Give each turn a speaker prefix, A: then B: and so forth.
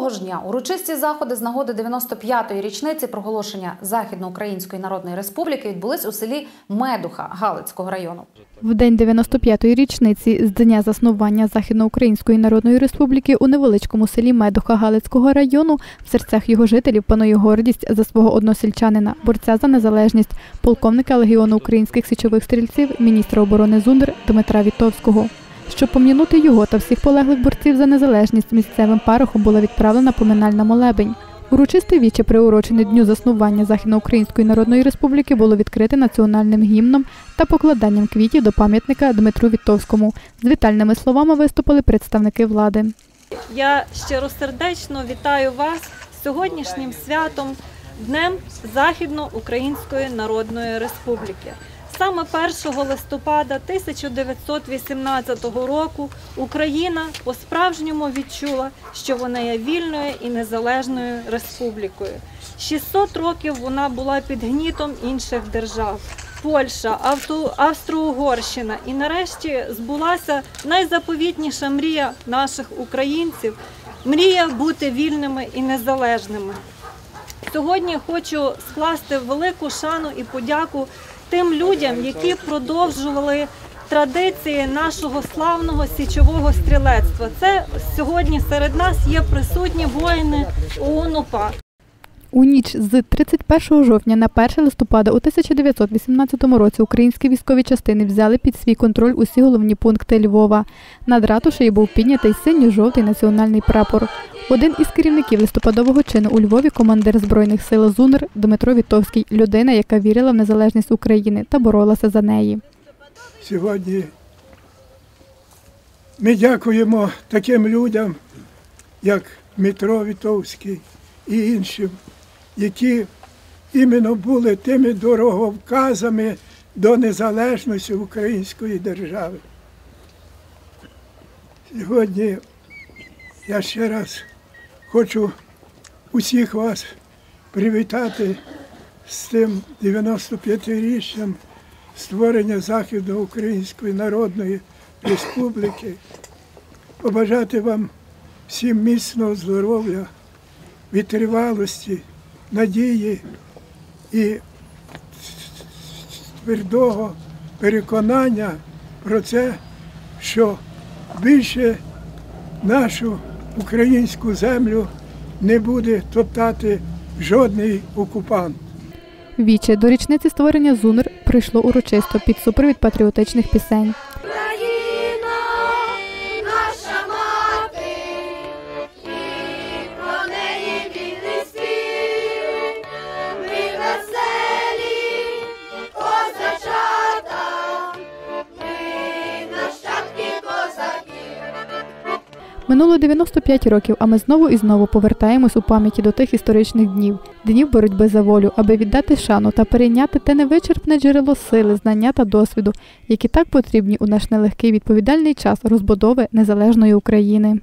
A: Того ж дня урочисті заходи з нагоди 95-ї річниці проголошення Західноукраїнської Народної Республіки відбулись у селі Медуха Галицького району.
B: В день 95-ї річниці з дня заснування Західноукраїнської Народної Республіки у невеличкому селі Медуха Галицького району в серцях його жителів панує гордість за свого односельчанина, борця за незалежність, полковника Легіону українських січових стрільців, міністра оборони Зундер Дмитра Вітовського. Щоб пом'янути його та всіх полеглих борців за незалежність, місцевим парохом була відправлена поминальна молебень. Урочисте віче, приурочене дню заснування Західноукраїнської Народної Республіки, було відкрите національним гімном та покладанням квітів до пам'ятника Дмитру Вітовському. З вітальними словами виступили представники влади.
C: Я щиросердечно вітаю вас сьогоднішнім святом Днем Західноукраїнської Народної Республіки. Саме 1 листопада 1918 року Україна по-справжньому відчула, що вона є вільною і незалежною республікою. 600 років вона була під гнітом інших держав. Польща, Австро-Угорщина і нарешті збулася найзаповітніша мрія наших українців мрія бути вільними і незалежними. Сьогодні хочу скласти велику шану і подяку тим людям, які продовжували традиції нашого славного січового стрілецтва. Це сьогодні серед нас є присутні воїни ОУН-УПА.
B: У ніч з 31 жовтня на 1 листопада у 1918 році українські військові частини взяли під свій контроль усі головні пункти Львова. Над ратушею був піднятий синьо-жовтий національний прапор. Один із керівників листопадового чину у Львові командир збройних сил ЗУНР Дмитро Вітовський, людина, яка вірила в незалежність України та боролася за неї.
D: Сьогодні ми дякуємо таким людям, як Дмитро Вітовський і іншим, які іменно були тими дороговказами до незалежності української держави. Сьогодні я ще раз хочу усіх вас привітати з тим 95-річчям створення Західноукраїнської Народної Республіки, побажати вам всім міцного здоров'я, витривалості, надії і твердого переконання про це, що більше нашу українську землю не буде топтати жодний окупант.
B: Віче до річниці створення ЗУНР прийшло урочисто під супровід патріотичних пісень. Минуло 95 років, а ми знову і знову повертаємось у пам'яті до тих історичних днів, днів боротьби за волю, аби віддати шану та перейняти те невичерпне джерело сили, знання та досвіду, які так потрібні у наш нелегкий відповідальний час розбудови незалежної України.